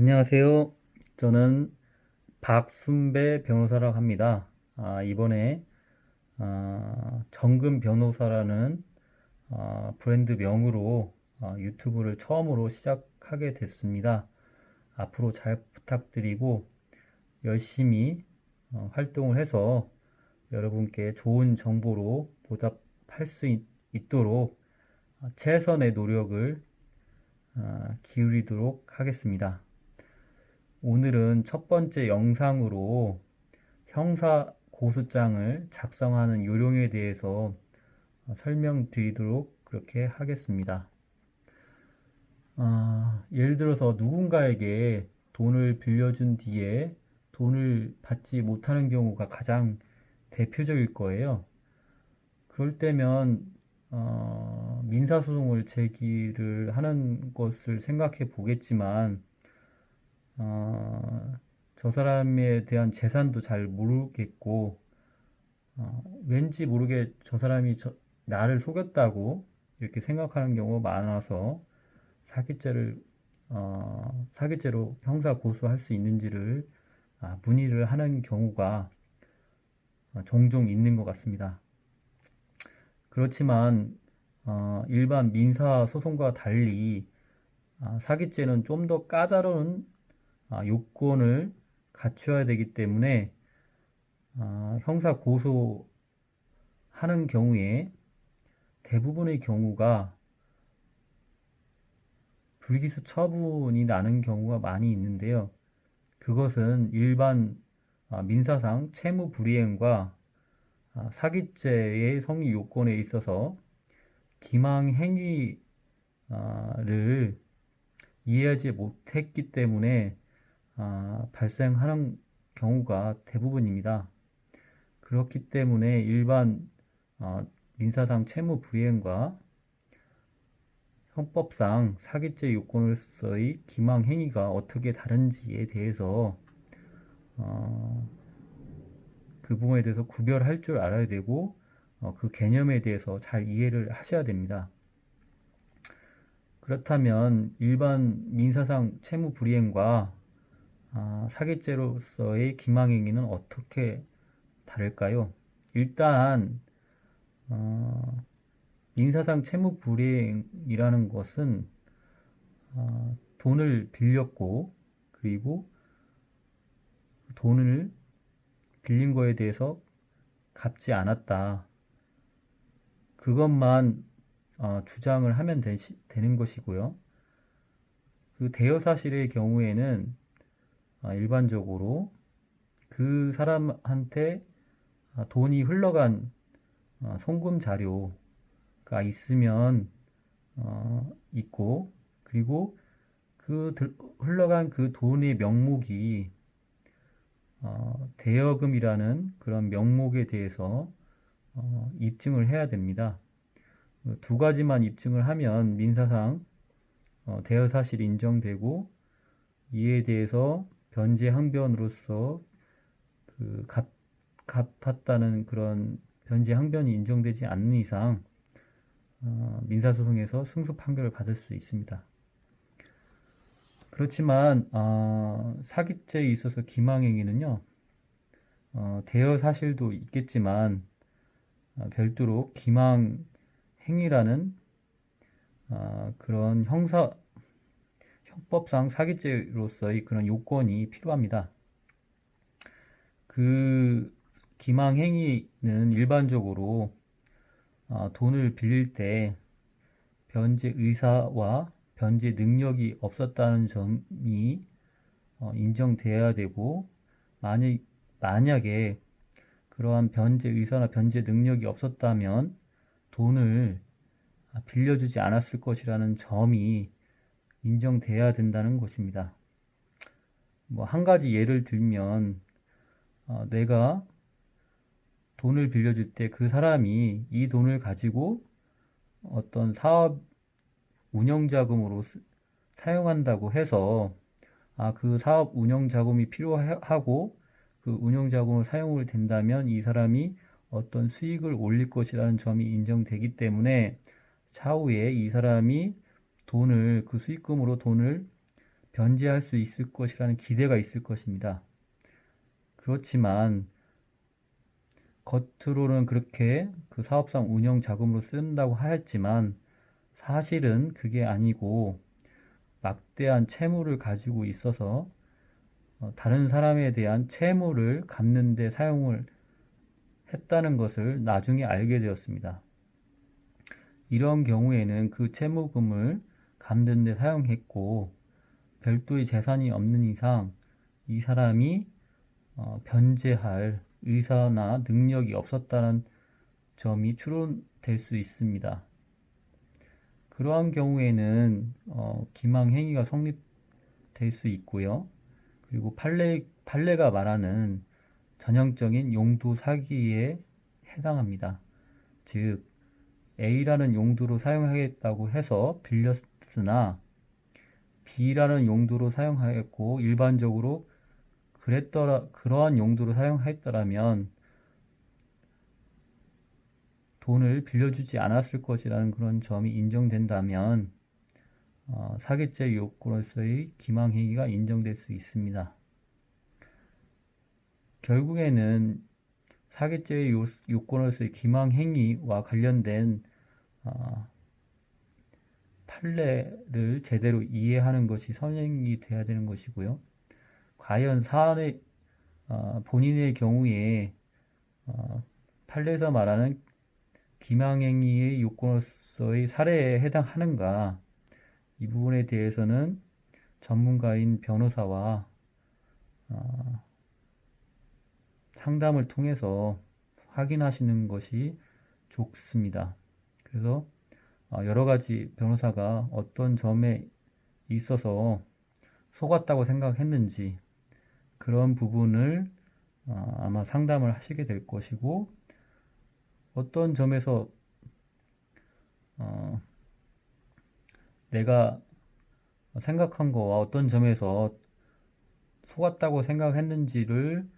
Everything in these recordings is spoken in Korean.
안녕하세요. 저는 박순배 변호사라고 합니다. 아, 이번에 아, 정금 변호사라는 아, 브랜드 명으로 아, 유튜브를 처음으로 시작하게 됐습니다. 앞으로 잘 부탁드리고 열심히 어, 활동을 해서 여러분께 좋은 정보로 보답할 수 있, 있도록 아, 최선의 노력을 아, 기울이도록 하겠습니다. 오늘은 첫 번째 영상으로 형사 고소장을 작성하는 요령에 대해서 어, 설명드리도록 그렇게 하겠습니다. 아, 예를 들어서 누군가에게 돈을 빌려준 뒤에 돈을 받지 못하는 경우가 가장 대표적일 거예요. 그럴 때면 어, 민사소송을 제기를 하는 것을 생각해 보겠지만 어, 저 사람에 대한 재산도 잘 모르겠고 어, 왠지 모르게 저 사람이 저- 나를 속였다고 이렇게 생각하는 경우가 많아서 사기죄를 어, 사기죄로 형사 고소할 수 있는지를 아, 문의를 하는 경우가 어, 종종 있는 것 같습니다. 그렇지만 어, 일반 민사 소송과 달리 아, 사기죄는 좀 더 까다로운 아, 요건을 갖춰야 되기 때문에 아, 형사 고소하는 경우에 대부분의 경우가 불기소 처분이 나는 경우가 많이 있는데요. 그것은 일반 아, 민사상 채무 불이행과 아, 사기죄의 성립 요건에 있어서 기망 행위를 이해하지 못했기 때문에 아, 발생하는 경우가 대부분입니다. 그렇기 때문에 일반 어, 민사상 채무 불이행과 형법상 사기죄 요건으로서의 기망 행위가 어떻게 다른지에 대해서 어, 그 부분에 대해서 구별할 줄 알아야 되고 어, 그 개념에 대해서 잘 이해를 하셔야 됩니다. 그렇다면 일반 민사상 채무 불이행과 아, 사기죄로서의 기망행위는 어떻게 다를까요? 일단 어, 민사상 채무 불이행이라는 것은 어, 돈을 빌렸고 그리고 그 돈을 빌린 거에 대해서 갚지 않았다. 그것만 어, 주장을 하면 되, 되는 것이고요. 그 대여 사실의 경우에는 아, 일반적으로 그 사람한테 아, 돈이 흘러간 어, 송금 자료가 있으면 어, 있고 그리고 그 들- 흘러간 그 돈의 명목이 어, 대여금이라는 그런 명목에 대해서 어, 입증을 해야 됩니다. 그두 가지만 입증을 하면 민사상 어, 대여 사실이 인정되고 이에 대해서 변제 항변으로서 그 갚, 갚았다는 그런 변제 항변이 인정되지 않는 이상 어, 민사소송에서 승소 판결을 받을 수 있습니다. 그렇지만 어, 사기죄에 있어서 기망행위는요 어, 대여 사실도 있겠지만 어, 별도로 기망 행위라는 어, 그런 형사 형법상 사기죄로서의 그런 요건이 필요합니다. 그 기망 행위는 일반적으로 어, 돈을 빌릴 때 변제 의사와 변제 능력이 없었다는 점이 어, 인정돼야 되고 만약 만약에 그러한 변제 의사나 변제 능력이 없었다면 돈을 빌려주지 않았을 것이라는 점이 인정돼야 된다는 것입니다. 뭐 한 가지 예를 들면 어, 내가 돈을 빌려줄 때 그 사람이 이 돈을 가지고 어떤 사업 운영 자금으로 쓰- 사용한다고 해서 아, 그 사업 운영 자금이 필요하고 그 운영 자금으로 사용을 된다면 이 사람이 어떤 수익을 올릴 것이라는 점이 인정되기 때문에 차후에 이 사람이 돈을 그 수익금으로 돈을 변제할 수 있을 것이라는 기대가 있을 것입니다. 그렇지만 겉으로는 그렇게 그 사업상 운영 자금으로 쓴다고 하였지만 사실은 그게 아니고 막대한 채무를 가지고 있어서 어, 다른 사람에 대한 채무를 갚는 데 사용을 했다는 것을 나중에 알게 되었습니다. 이런 경우에는 그 채무금을 갚는 데 사용했고 별도의 재산이 없는 이상 이 사람이 어, 변제할 의사나 능력이 없었다는 점이 추론될 수 있습니다. 그러한 경우에는 어, 기망 행위가 성립될 수 있고요. 그리고 판례 판례가 말하는 전형적인 용도 사기에 해당합니다. 즉 A라는 용도로 사용하겠다고 해서 빌렸으나 B라는 용도로 사용하였고 일반적으로 그랬더라 그러한 용도로 사용했더라면 돈을 빌려주지 않았을 것이라는 그런 점이 인정된다면 어, 사기죄 요건으로서의 기망행위가 인정될 수 있습니다. 결국에는 사기죄의 요건으로서의 기망행위와 관련된 어, 판례를 제대로 이해하는 것이 선행이 돼야 되는 것이고요. 과연 사안의 어, 본인의 경우에 어, 판례에서 말하는 기망행위의 요건으로서의 사례에 해당하는가 이 부분에 대해서는 전문가인 변호사와 어, 상담을 통해서 확인하시는 것이 좋습니다. 그래서 어, 여러 가지 변호사가 어떤 점에 있어서 속았다고 생각했는지 그런 부분을 어, 아마 상담을 하시게 될 것이고 어떤 점에서 어, 내가 생각한 거와 어떤 점에서 속았다고 생각했는지를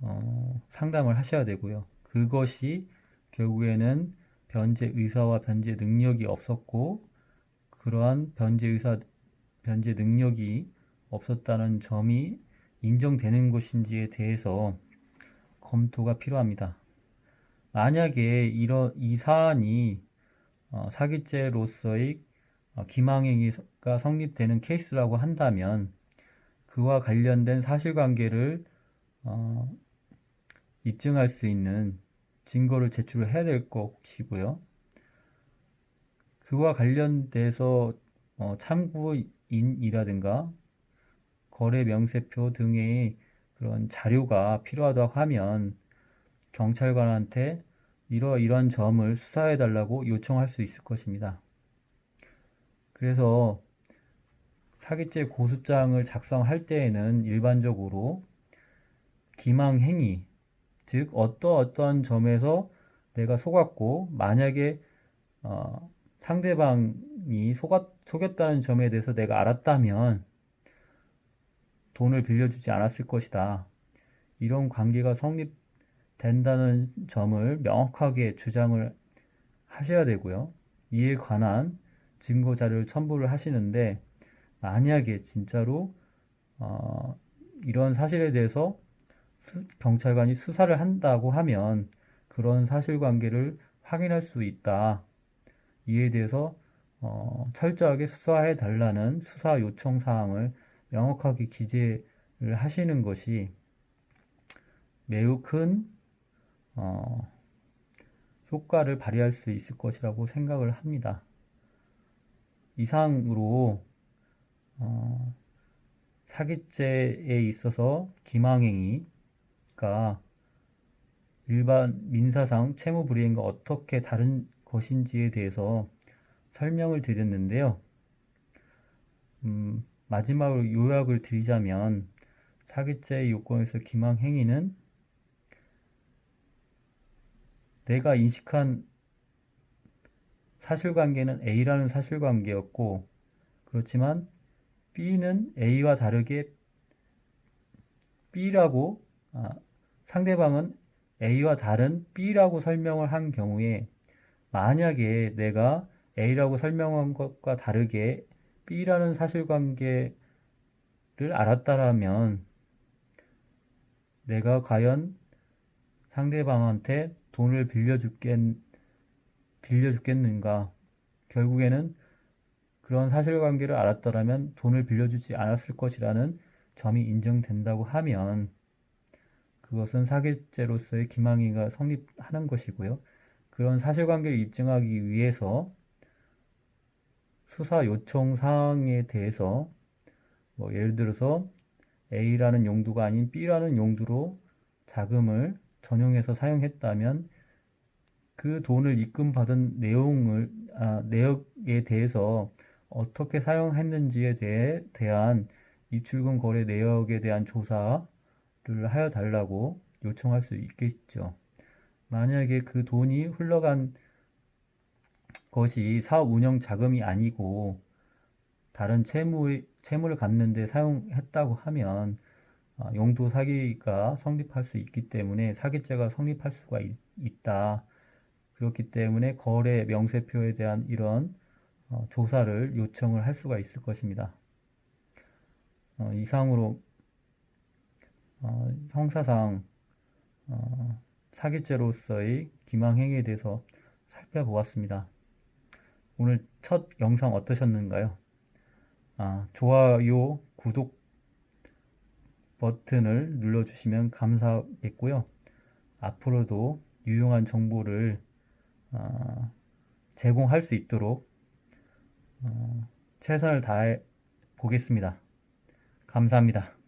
어, 상담을 하셔야 되고요. 그것이 결국에는 변제 의사와 변제 능력이 없었고 그러한 변제 의사 변제 능력이 없었다는 점이 인정되는 것인지에 대해서 검토가 필요합니다. 만약에 이러, 이 사안이 어, 사기죄로서의 어, 기망행위가 성립되는 케이스라고 한다면 그와 관련된 사실관계를 어, 입증할 수 있는 증거를 제출을 해야 될 것이고요. 그와 관련돼서 어, 참고인이라든가 거래 명세표 등의 그런 자료가 필요하다고 하면 경찰관한테 이러이러한 점을 수사해 달라고 요청할 수 있을 것입니다. 그래서 사기죄 고소장을 작성할 때에는 일반적으로 기망 행위, 즉 어떠 어떤 점에서 내가 속았고 만약에 어, 상대방이 속았, 속였다는 점에 대해서 내가 알았다면 돈을 빌려주지 않았을 것이다. 이런 관계가 성립된다는 점을 명확하게 주장을 하셔야 되고요. 이에 관한 증거 자료를 첨부를 하시는데 만약에 진짜로 어, 이런 사실에 대해서 수, 경찰관이 수사를 한다고 하면 그런 사실관계를 확인할 수 있다. 이에 대해서 어, 철저하게 수사해 달라는 수사 요청 사항을 명확하게 기재를 하시는 것이 매우 큰 어, 효과를 발휘할 수 있을 것이라고 생각을 합니다. 이상으로 어, 사기죄에 있어서 기망행위 가 일반 민사상 채무 불이행과 어떻게 다른 것인지에 대해서 설명을 드렸는데요. 음, 마지막으로 요약을 드리자면 사기죄의 요건에서 기망 행위는 내가 인식한 사실관계는 A라는 사실관계였고 그렇지만 B는 A와 다르게 B라고 아, 상대방은 A와 다른 B라고 설명을 한 경우에 만약에 내가 A라고 설명한 것과 다르게 B라는 사실관계를 알았다라면 내가 과연 상대방한테 돈을 빌려주겠, 빌려주겠는가? 결국에는 그런 사실관계를 알았더라면 돈을 빌려주지 않았을 것이라는 점이 인정된다고 하면 그것은 사기죄로서의 기망이가 성립하는 것이고요. 그런 사실관계를 입증하기 위해서 수사 요청 사항에 대해서 뭐 예를 들어서 A라는 용도가 아닌 B라는 용도로 자금을 전용해서 사용했다면 그 돈을 입금받은 내용을 아, 내역에 대해서 어떻게 사용했는지에 대해 대한 입출금 거래 내역에 대한 조사 를 하여 달라고 요청할 수 있겠죠. 만약에 그 돈이 흘러간 것이 사업 운영 자금이 아니고 다른 채무, 채무를 갚는데 사용했다고 하면 어, 용도 사기가 성립할 수 있기 때문에 사기죄가 성립할 수가 있, 있다. 그렇기 때문에 거래 명세표에 대한 이런 어, 조사를 요청을 할 수가 있을 것입니다. 어, 이상으로 어, 형사상 어, 사기죄로서의 기망행위에 대해서 살펴보았습니다. 오늘 첫 영상 어떠셨는가요? 아, 좋아요, 구독 버튼을 눌러주시면 감사하겠고요. 앞으로도 유용한 정보를 어, 제공할 수 있도록 어, 최선을 다해 보겠습니다. 감사합니다.